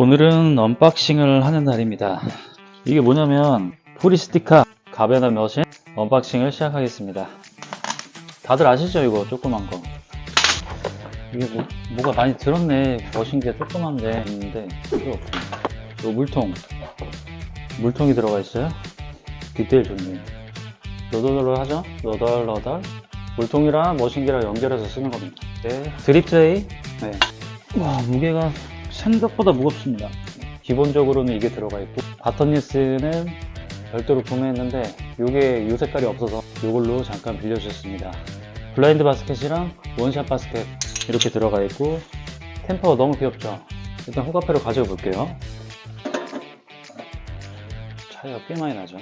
오늘은 언박싱을 하는 날입니다. 이게 뭐냐면 포리스티카 가베나 머신 언박싱을 시작하겠습니다. 다들 아시죠 이거 조그만 거. 이게 뭐, 뭐가 많이 들었네. 머신기가 조그만데 있는데 이거 요 물통 물통이 들어가 있어요. 디테일 좋네요. 너덜너덜 하죠? 너덜너덜 물통이랑 머신기랑 연결해서 쓰는 겁니다. 네. 드립 트레이 네. 와 무게가 생각보다 무겁습니다. 기본적으로는 이게 들어가 있고 바턴니스는 별도로 구매했는데 이게 이 색깔이 없어서 이걸로 잠깐 빌려주셨습니다. 블라인드 바스켓이랑 원샷 바스켓 이렇게 들어가 있고 템퍼가 너무 귀엽죠? 일단 호가패로 가져가 볼게요. 차이가 꽤 많이 나죠?